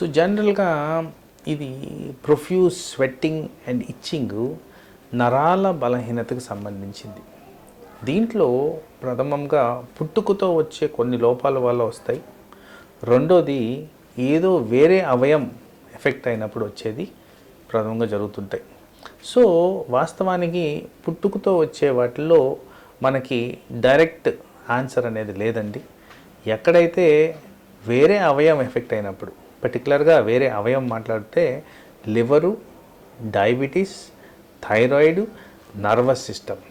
So జనరల్గా ఇది profuse sweating and itching నరాల బలహీనతకు సంబంధించింది. దీంట్లో ప్రథమంగా పుట్టుకతో వచ్చే కొన్ని లోపాల వల్ల వస్తాయి. రెండోది ఏదో వేరే అవయం ఎఫెక్ట్ అయినప్పుడు వచ్చేది ప్రథమంగా జరుగుతుంటాయి. సో వాస్తవానికి పుట్టుకతో వచ్చే వాటిల్లో మనకి డైరెక్ట్ ఆన్సర్ అనేది లేదండి. ఎక్కడైతే వేరే అవయం ఎఫెక్ట్ అయినప్పుడు పర్టికులర్గా వేరే అవయవం మాట్లాడితే liver diabetes thyroid nervous system.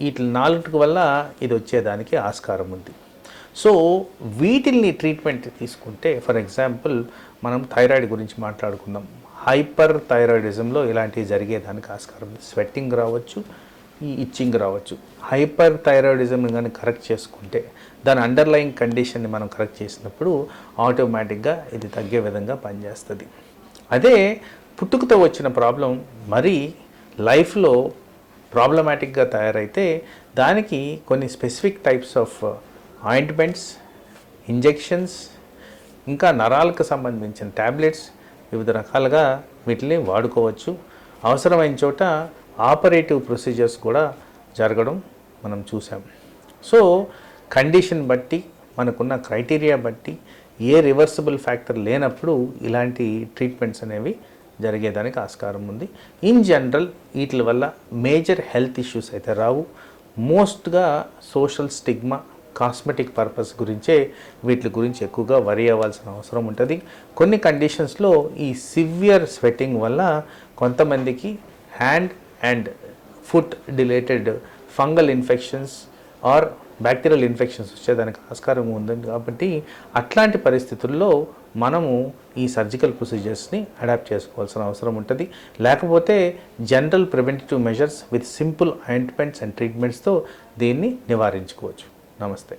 వీటి నాలుగు వల్ల ఇది వచ్చేదానికి ఆస్కారం ఉంది. సో వీటిల్ని ట్రీట్మెంట్ తీసుకుంటే ఫర్ ఎగ్జాంపుల్ మనం థైరాయిడ్ గురించి మాట్లాడుకుందాం. హైపర్ థైరాయిడిజంలో ఇలాంటివి జరిగేదానికి ఆస్కారం ఉంది. స్వెట్టింగ్ రావచ్చు ఈ ఇచ్చింగ్ రావచ్చు. హైపర్ థైరాయిడిజం కానీ కరెక్ట్ చేసుకుంటే దాని అండర్లయింగ్ కండిషన్ని మనం కరెక్ట్ చేసినప్పుడు ఆటోమేటిక్గా ఇది తగ్గే విధంగా పనిచేస్తుంది. అదే పుట్టుకతో వచ్చిన ప్రాబ్లం మరీ లైఫ్లో ప్రాబ్లమాటిక్గా తయారైతే దానికి కొన్ని specific types of ointments injections ఇంకా నరాలకు సంబంధించిన ట్యాబ్లెట్స్ వివిధ రకాలుగా వీటిని వాడుకోవచ్చు. అవసరమైన చోట ఆపరేటివ్ ప్రొసీజర్స్ కూడా జరగడం మనం చూసాం సో కండిషన్ బట్టి మనకున్న క్రైటీరియా బట్టి ఏ రివర్సిబుల్ ఫ్యాక్టర్ లేనప్పుడు ఇలాంటి ట్రీట్మెంట్స్ అనేవి జరిగేదానికి ఆస్కారం ఉంది. ఇన్ జనరల్ వీటి వల్ల మేజర్ హెల్త్ ఇష్యూస్ అయితే రావు. మోస్ట్గా సోషల్ స్టిగ్మా కాస్మెటిక్ పర్పస్ గురించే వీటి గురించి ఎక్కువగా వరి అవ్వాల్సిన అవసరం ఉంటుంది. కొన్ని కండిషన్స్లో ఈ సివియర్ స్వెట్టింగ్ వల్ల కొంతమందికి hand and foot related fungal infections or bacterial infections వచ్చేదానికి ఆస్కారం ఉంది. కాబట్టి అట్లాంటి పరిస్థితుల్లో మనము ఈ సర్జికల్ ప్రొసీజర్స్ని అడాప్ట్ చేసుకోవాల్సిన అవసరం ఉంటుంది. లేకపోతే general preventive measures with simple ointments and ట్రీట్మెంట్స్తో దీన్ని నివారించుకోవచ్చు. నమస్తే.